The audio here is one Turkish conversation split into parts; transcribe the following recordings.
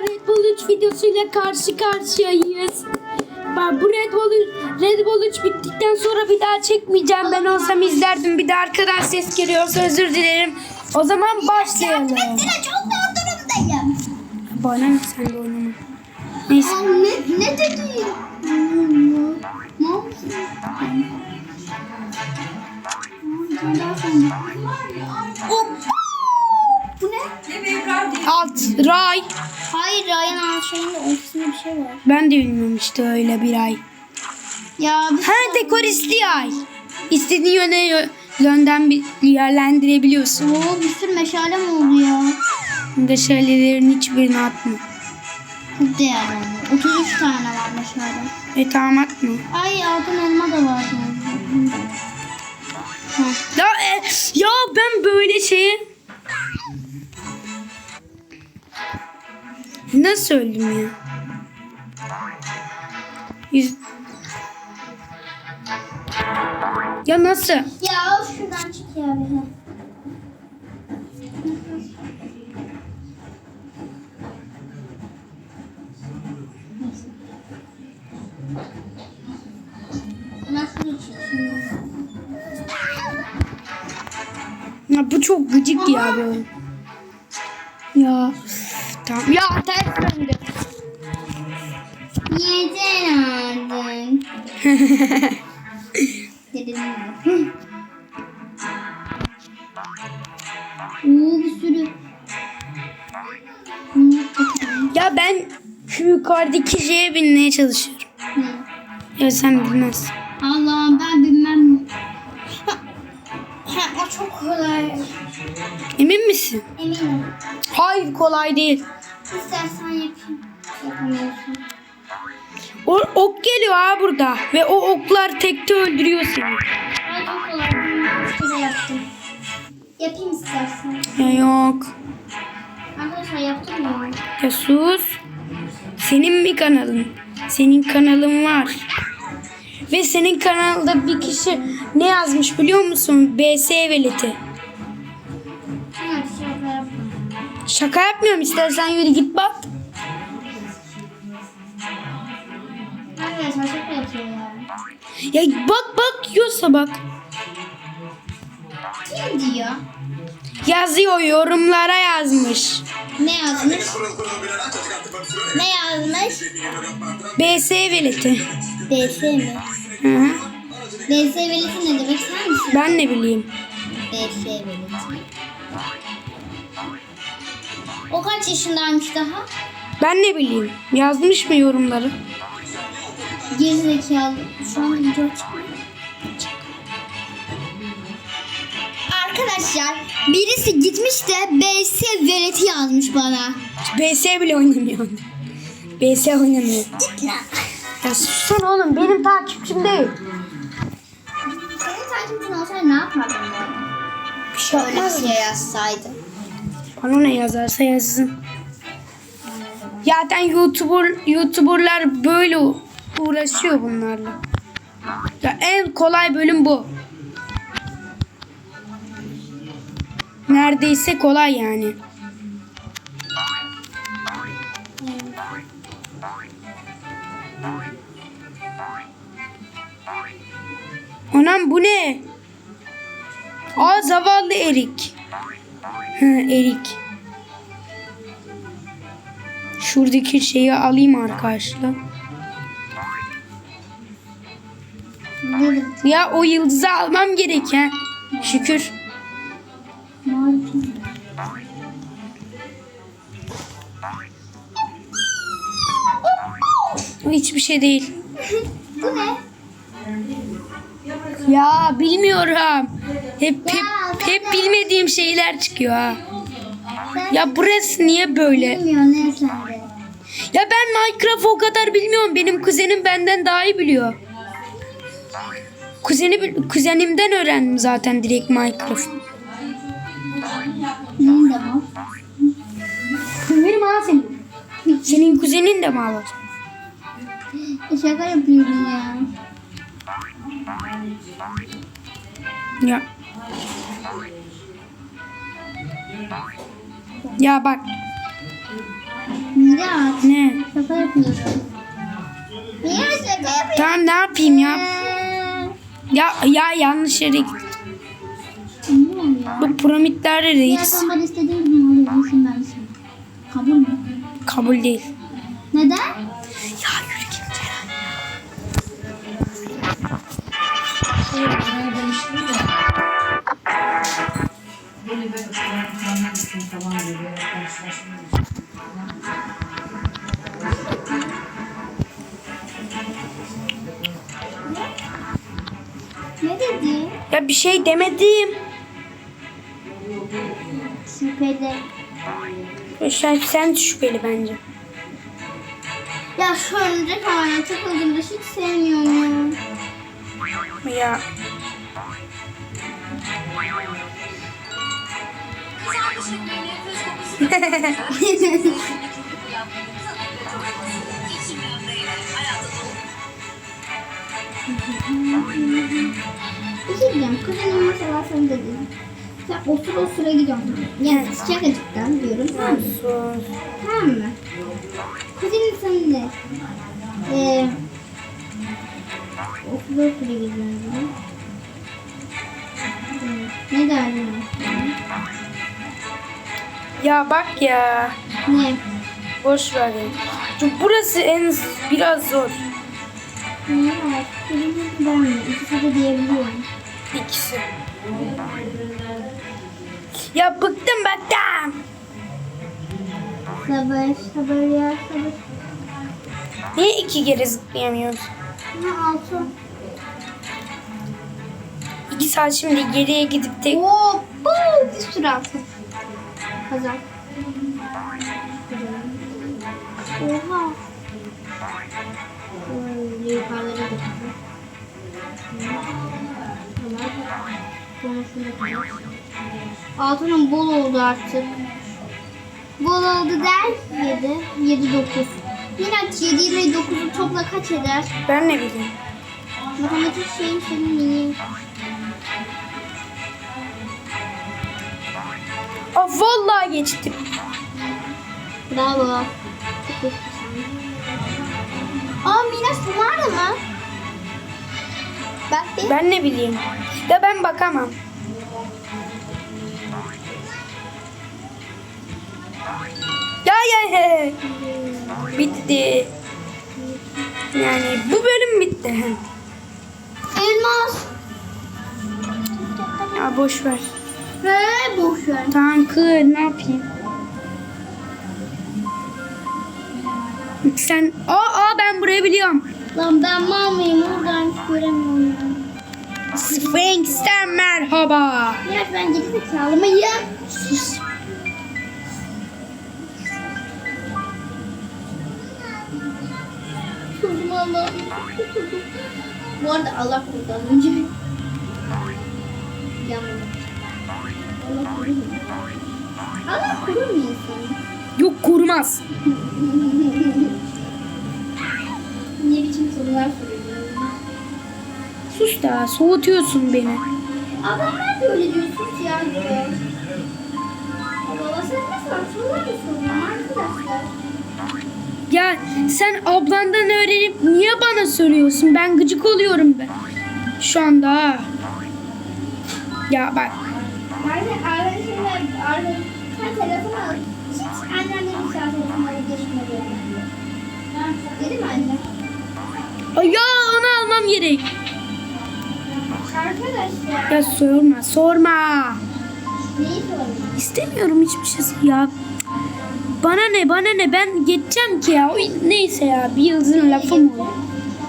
Red Bull 3 videosuyla karşı karşıyayız. Bak bu Red Bull, Red Bull 3 bittikten sonra bir daha çekmeyeceğim. Ben olsam izlerdim. Bir de arkadan ses geliyorsa özür dilerim. O zaman başlayalım. Etsene çok zor durumdayım. Bana ne sen de oynama. Neyse. Aa, ne, ne dedi? Ne oldu? Alt, Ray. Hayır Ryan şeyinde ortasında bir şey var. Ben de bilmiyorum işte öyle bir ay. Ya bir Ha dekoristi ay. İstediğin yöne yö- yönden bir yerlendirebiliyorsun. Oo, bir sürü meşale mi oldu ya? Meşalelerin hiçbirini atma. Değerli oldu. 33 tane var meşale. E tamam atma. Ay altın elma da var. Ya, e, ya ben böyle şeyi... Nasıl öldüm ya? Yüz... Ya nasıl? Ya şuradan çık ya? Ya bu çok gıcık ya böyle. Ya tamam. Ya ters döndü. Yeter mi? Oo bir sürü. Ya ben şu yukarıdaki şeye binmeye çalışıyorum. Ne? Ya sen bilmezsin. Allah'ım ben bilmem. Ha, ha, o çok kolay. Emin misin? Eminim. Hayır kolay değil. İstersen yapayım. Yapamıyorsun. O ok geliyor ha burada ve o oklar tekte öldürüyor seni. Ben kere yaptım. Yapayım istersen. Ya yok. Arkadaşlar yaptım mı? Ya sus. Senin mi kanalın? Senin kanalın var. Ve senin kanalda bir kişi ne yazmış biliyor musun? BS veleti. Şaka yapmıyorum istersen yürü git bak. Yapıyor ya. Ya bak bak yiyorsa bak. Kim diyor? Yazıyor yorumlara yazmış. Ne yazmış? Ne yazmış? BS veleti. BS mi? Hı hı. BS velisi ne demek sen misin? Ben ne bileyim. BS velisi. O kaç yaşındaymış daha? Ben ne bileyim. Yazmış mı yorumları? Gerizekalı. Şu an video çıkmıyor. Arkadaşlar birisi gitmiş de BS veleti yazmış bana. BS bile oynamıyor. BS oynamıyor. Git lan. Ya sussana oğlum benim takipçim değil. Senin takipçin olsaydı ne yapardın böyle? Bir Öyle yapmaz. bir şey yazsaydı. Bana ne yazarsa yazsın. Zaten YouTuber, YouTuberlar böyle uğraşıyor bunlarla. Ya en kolay bölüm bu. Neredeyse kolay yani. Anam bu ne? Aa zavallı Erik. Hı, Erik. Şuradaki şeyi alayım arkadaşlar. Ya o yıldızı almam gerek ha. Şükür. Hiçbir şey değil. Bu ne? Ya bilmiyorum. Hep hep, Ya, hep bilmediğim şeyler çıkıyor ha. Ya burası niye böyle? bilmiyorum ne sende. Ya ben Minecraft o kadar bilmiyorum. Benim kuzenim benden daha iyi biliyor. Kuzeni, kuzenimden öğrendim zaten direkt Minecraft. Neyin de bu? Kuzenim ha senin. Senin kuzenin de mi var? E, Şaka yapıyorum ya. Ya. Ya bak. Miraç. Ne? Şaka yapmıyorum. Miraç şaka yapıyorum. Tamam ne yapayım ya? Ya ya yanlış yere gittim. Ya. Bu piramitlerde Ya reis. sen bana istediğin gibi ben sana. Kabul mü? Kabul değil. Neden? Ben falan böyle. Ne dedi? Ya bir şey demedim. Şüpheli. Sen, sen şüpheli bence. Ya şu örümcek ağına takıldığımda hiç sevmiyorum ya. Ya Bir şey diyeceğim. Kuzenim mesela sen dedin. Sen osur osura gidiyorsun. Yani şakacıktan diyorum. Tamam mı? Tamam mı? Kuzenim sen de. Eee osur osura gidiyorsun. diyor. Ne derdin? Ya bak ya. Ne? Boş ver. Çünkü burası en biraz zor. Ne var? Ben mi? İkisi de diyebiliyorum. İkisi. Ya bıktım bıktım. Sabır, sabır ya sabır. Niye iki kere zıplayamıyoruz? Ha altı. İki saat şimdi geriye gidip de Oo, bu bir sürü altı. Kazan. Oha. Böyle yukarılara gitti. Altının bol oldu artık. Bol oldu der. 7, 7, 9. Miraç 7 ile 9'u topla kaç eder? ben ne bileyim. Matematik şeyim senin iyi. Aa vallahi geçtim. Bravo. Aa bu mağara mı? Bak bir. Ben ne bileyim. Ya ben bakamam. Ya ya ya. Bitti. Yani bu bölüm bitti. Elmas. Ya boş ver. He boş ver. Tamam kır ne yapayım? Sen aa, aa ben burayı biliyorum. Lan ben mal mıyım? Oradan hiç göremiyorum. Sphinx'ten merhaba. Miraç ben zekalı mıyım? Sus. Kuzum Allah'ım. Bu arada Allah az önce. Yanmadı. Allah korur mu? İnsanı? Yok korumaz. Ne biçim sorular soruyorsun? Sus da soğutuyorsun beni. Adamlar da öyle diyor sus ya. Baba sen ne sor? Sorular mı soruyorsun arkadaşlar? Ya sen ablandan öğrenip niye bana soruyorsun? Ben gıcık oluyorum ben. Şu anda. Ya bak. Arka, arkadaşımla arka, sen telefonu al. Hiç annemle bir saat telefonu alıp geçmedi. Dedi mi anne? Ay Ya onu almam gerek. Arkadaşlar. Ya sorma sorma. Neyi sorayım? İstemiyorum hiçbir şey ya. Bana ne bana ne ben geçeceğim ki ya. Oy, Neyse ya bir yıldızın lafı mı olur?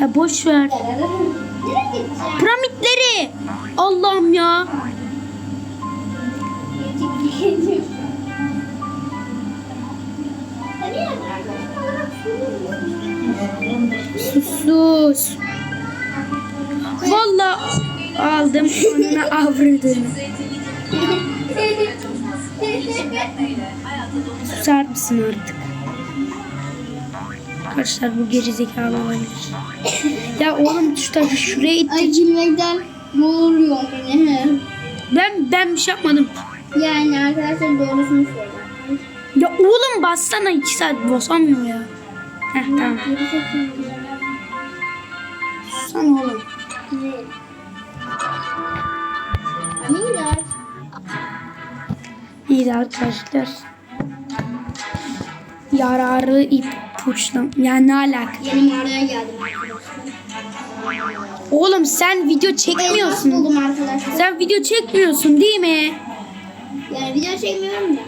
Ya boş ver. Piramitleri. Allah'ım ya. Sus sus. Valla aldım onunla avradını. Susar mısın artık? Arkadaşlar bu gerizekalı olabilir. ya oğlum şu taşı şuraya itti. Ay gülmekten boğuluyor beni. Ben ben bir şey yapmadım. Yani arkadaşlar doğrusunu söylüyorum. Ya oğlum bassana iki saat basamıyor ya. Heh tamam. Sen oğlum. İyi de arkadaşlar. Yararı ipuçlam. Yani ne alaka? Yeni mağaraya geldim arkadaşlar. Oğlum sen video Elmas çekmiyorsun. buldum arkadaşlar. Sen video çekmiyorsun değil mi? Yani video çekmiyorum da.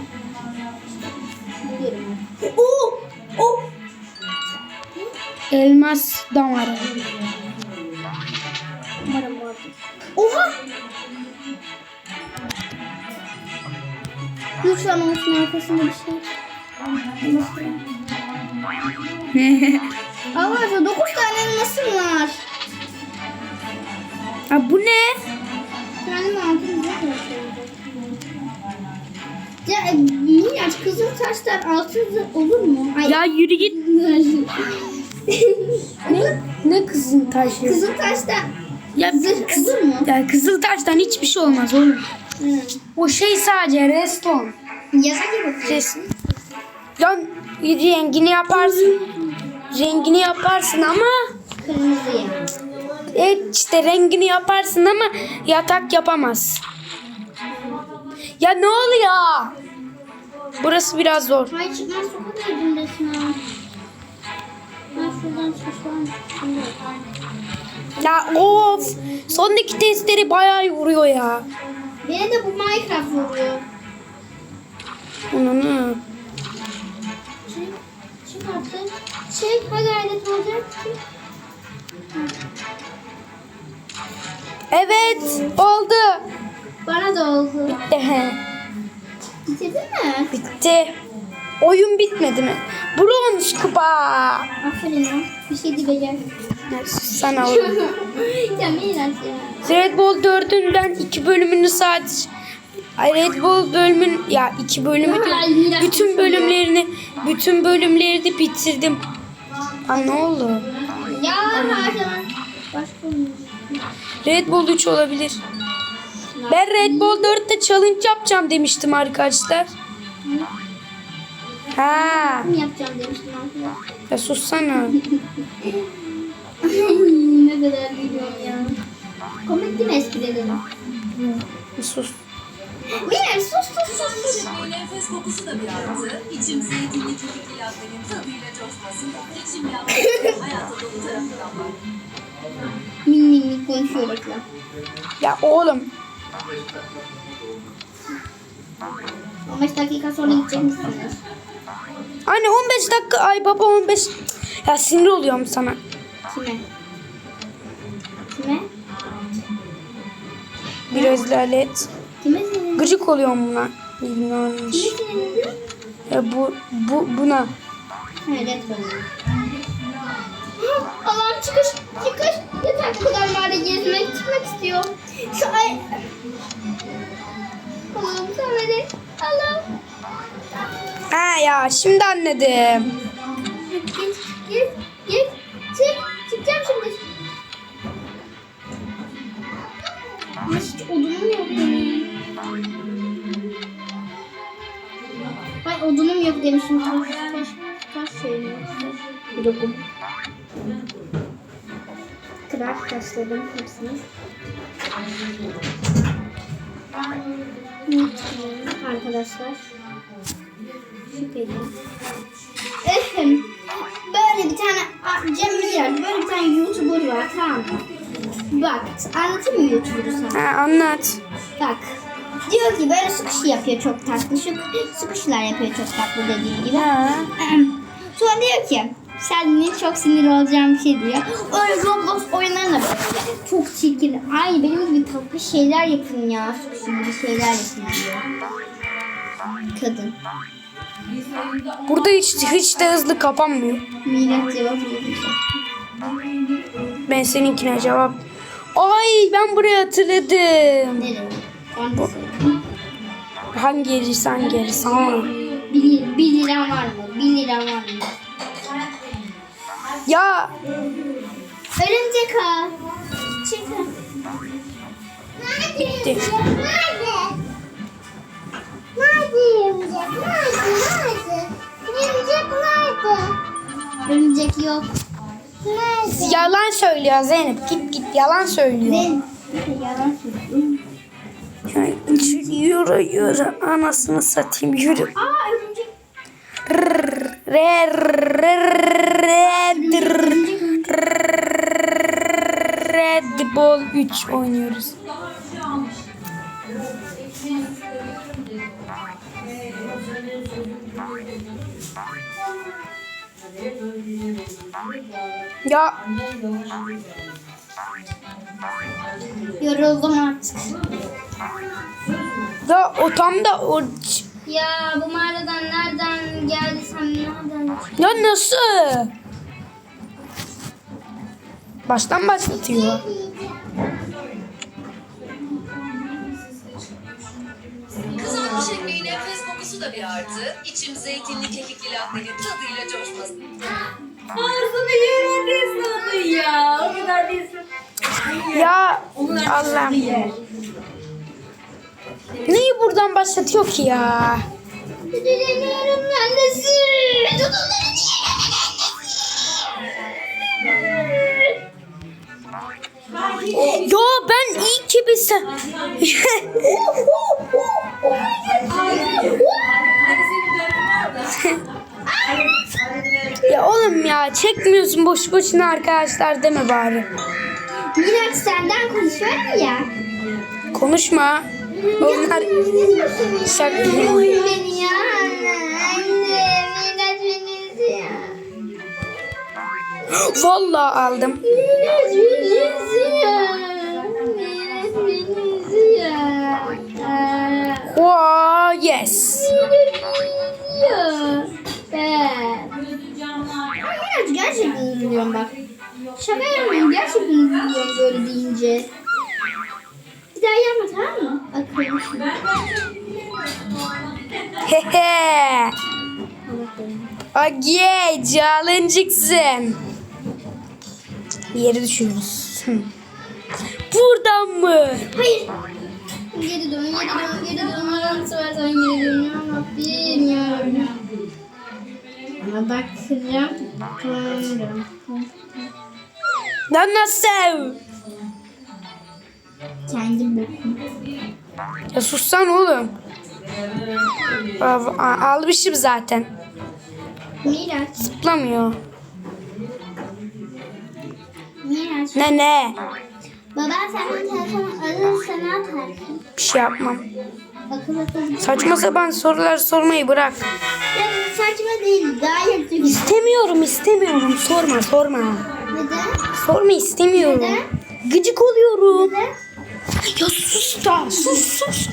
Elmas damarı. Umarım vardır. Oha! Lütfen olsun arkasında bir şey. Arkadaşlar 9 tane elmasım var. ha bu ne? Kendim altın Ya e, Miraç kızıl taşlar altın olur mu? Ay, Ya yürü git. ne? Ne kızın taşı? Kızıl taşlar Ya zırh olur mu? Ya kızıl taştan hiçbir şey olmaz oğlum. Hı. O şey sadece reston. Yasak yapıyor. Res ya rengini yaparsın. Rengini yaparsın ama Kırmızıya. evet işte rengini yaparsın ama yatak yapamaz. Ya ne oluyor? Burası biraz zor. Hayır çıkmaz sokak evindesin ha. Ya of. Sondaki testleri bayağı vuruyor ya. Beni de bu Minecraft vuruyor. Ananı. Çık. Çık artık. Çık. Hadi alet olacak. Evet oldu. Bana da oldu. Ehe, Bitirdin mi? Bitti. Oyun bitmedi mi? Bronz kupa. Aferin lan. Bir şey diyeceğim. Sana oğlum. ya Miraç ya. Red Bull 4'ün ben iki bölümünü sadece Ay, Red Bull bölümün ya iki bölümü Ay, Miraç bütün ya. bölümlerini bütün bölümlerini bitirdim. Aa ne oldu? Ya. Red Bull 3 olabilir. Ben Red Bull 4'te challenge yapacağım demiştim arkadaşlar. Ha, Ne yapacağım demiştim arkadaşlar. ya sussana. ne kadar gülüyorum ya. Komik değil mi esprilerim? Sus. Miraç sus sus sus. sus. Nefes kokusu da bir artı. İçim zeytinli köpüklü lattenin tadıyla coşmasın. İçim yanmasın. Hayata dolu tarafından bak. Min min min konuşuyor reklam. Ya oğlum 15 dakika sonra gidecek misiniz? Anne 15 dakika ay baba 15 ya sinir oluyorum sana. Kime? Kime? Biraz lalet. Kime senin? Gıcık oluyorum buna. Bilmiyorum. Kime senin? Ya bu bu buna. Evet. Allah'ım çıkış çıkış. Yeter bu kadar mağara gezmek çıkmak istiyor. Şu ay... Allah'ım. Ha ya şimdi anladım. Git git git. Çık. Çıkacağım şimdi. Ay, Hiç odunum yok benim. Ay odunum yok demişim. Taş, taş, taş söylüyor. Yokum. Kırar taşladım hepsini. Arkadaşlar. Şüpheli. Ehem. Böyle bir tane Cem Miraç, böyle bir tane YouTuber var tamam mı? Bak anlatayım mı YouTuber'ı sana? Ha anlat. Bak. Diyor ki böyle sıkışı yapıyor çok tatlı. Şu sıkışlar yapıyor çok tatlı dediğim gibi. Ha. Sonra diyor ki seninle çok sinir olacağım bir şey diyor. Öyle Roblox oyunlarına böyle. Çok çirkin. Ay benim gibi tatlı şeyler yapın ya. Gibi şeyler yapın diyor. Kadın. Burada hiç hiç de hızlı kapanmıyor. Miraç cevap veriyor. Ben seninkine cevap. Ay ben buraya hatırladım. Nereye? Hangi gerisi hangi gerisi? Bir, bir liram var mı? Bir liram var mı? Ya Örümcek ağ. Çıkın. Bitti. Nerede? Nerede? Örümcek nerede? Örümcek nerede? Örümcek yok. Nerede? Yalan söylüyor Zeynep. Git git yalan söylüyor. Ben yalan söylüyorum. Yürü yürü anasını satayım yürü. Aa örümcek. Re Red Red Bull 3 oynuyoruz. Ya Yoruldum artık. ya o tam da o Ya bu mağaradan nereden geldiysem nereden ya nasıl? Baştan başlatıyor. Kızarmış ekmeğin enfes kokusu da bir artı. İçim zeytinli kekikli lattenin tadıyla coşmasın. Ağzını yer resmi ya. O kadar değilsin. Ya Allah'ım. Neyi buradan başlatıyor ki ya? Dönüyorum annesi. Yo bir sen. ya oğlum ya çekmiyorsun boş boşuna arkadaşlar deme bari. Miraç senden konuşuyorum ya. Konuşma. Onlar şaka. beni ya anne. Miraç beni izliyor. Vallahi aldım. Miraç beni yes. Ben. Miraç gerçekten üzülüyorum bak. Şaka yapmıyorum gerçekten üzülüyorum böyle deyince. Bir daha yapma tamam mı? Akıllı. Hehe. Age challenge'sın. Bir yere düşüyoruz. Buradan mı? Hayır. Geri dön, geri dön, geri dön. Allah'ını seversen geri dön. Ya Rabbim ya Rabbim. Ama bakacağım. Bakıyorum. Lan nasıl? Kendim bakayım. Ya sussan oğlum. Almışım zaten. Miraç, Zıplamıyor. Miraç. Ne ne? Baba senin telefonu alırsa ne yaparsın? Bir şey yapmam. Akıl akıl. Saçma sapan sorular sormayı bırak. Ya saçma değil, gayet güzel. İstemiyorum istemiyorum. Sorma sorma. Neden? Sorma istemiyorum. Gıcık oluyorum. Neden? Ya sus da sus sus.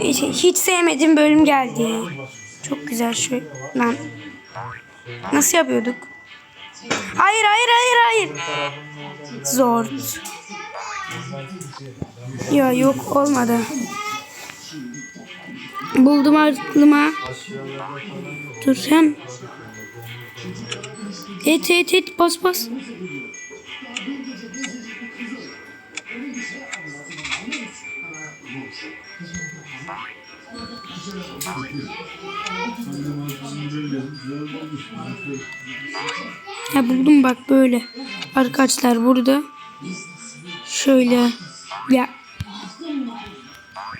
Hiç, hiç sevmediğim bölüm geldi. Çok güzel şu. Lan. Nasıl yapıyorduk? Hayır hayır hayır hayır. Zor. Ya yok olmadı. Buldum aklıma. Dur hem. Et et et bas bas. Ya buldum bak böyle. Arkadaşlar burada. Şöyle. Ya.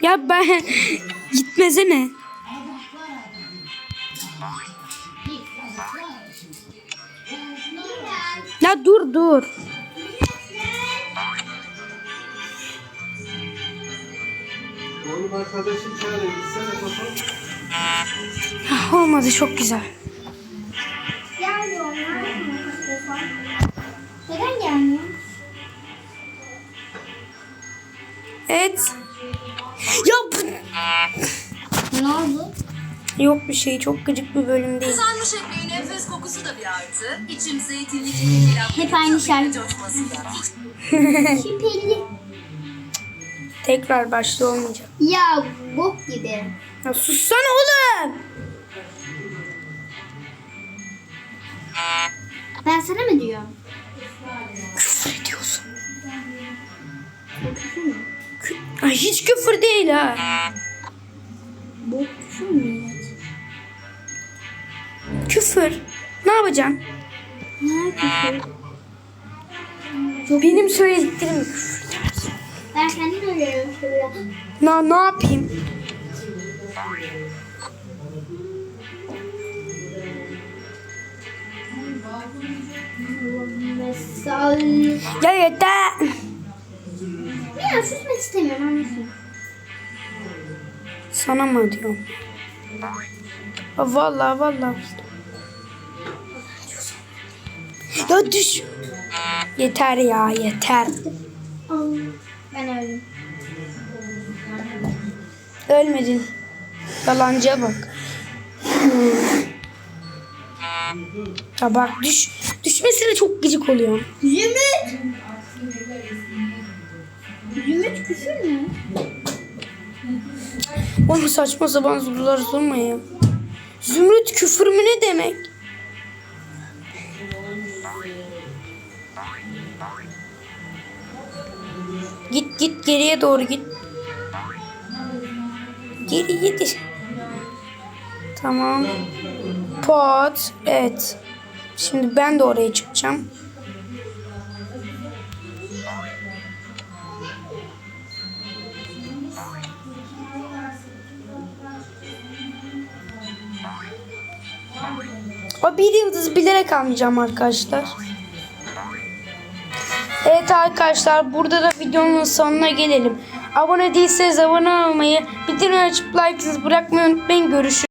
Ya ben gitmesene. Ya dur dur. Oğlum arkadaşın çağırıyor. Gitsene. Ah, Olmadı çok güzel. Gelmiyor. Neden gelmiyor? Evet. Ya bu- Ne oldu? yok bir şey çok gıcık bir bölüm değil. Kızarmış ekmeğin enfes kokusu da bir artı. İçim zeytinli Hep aynı şarkı. Şüpheli. Tekrar başta olmayacak. Ya bok gibi. Ya sussana oğlum. Ben sana mı diyorum? Küfür ediyorsun. Kü- Ay hiç küfür değil ha. Bu küfür mü? Küfür. Ne yapacaksın? Ne küfür? Benim söylediklerim küfür. Ben kendim öğreniyorum şöyle. Ne, ne yapayım? Mesaj. Ya yeter. Ya susmak istemiyorum anlasın. Sana mı diyorum? Vallahi vallahi. Ya düş. Yeter ya yeter. Ben öldüm. Ölmedin. Yalancıya bak. Ya bak düş. Düşmesine çok gıcık oluyor. Zümrüt. Zümrüt küfür mü? Oğlum saçma sapan sorular sorma ya. Zümrüt küfür mü ne demek? Git git geriye doğru git. Geri git. Tamam. Pot. Evet. Şimdi ben de oraya çıkacağım. O bir yıldız bilerek almayacağım arkadaşlar. Evet arkadaşlar burada da videonun sonuna gelelim. Abone değilseniz abone olmayı, bildirim açıp like bırakmayı unutmayın. Görüşürüz.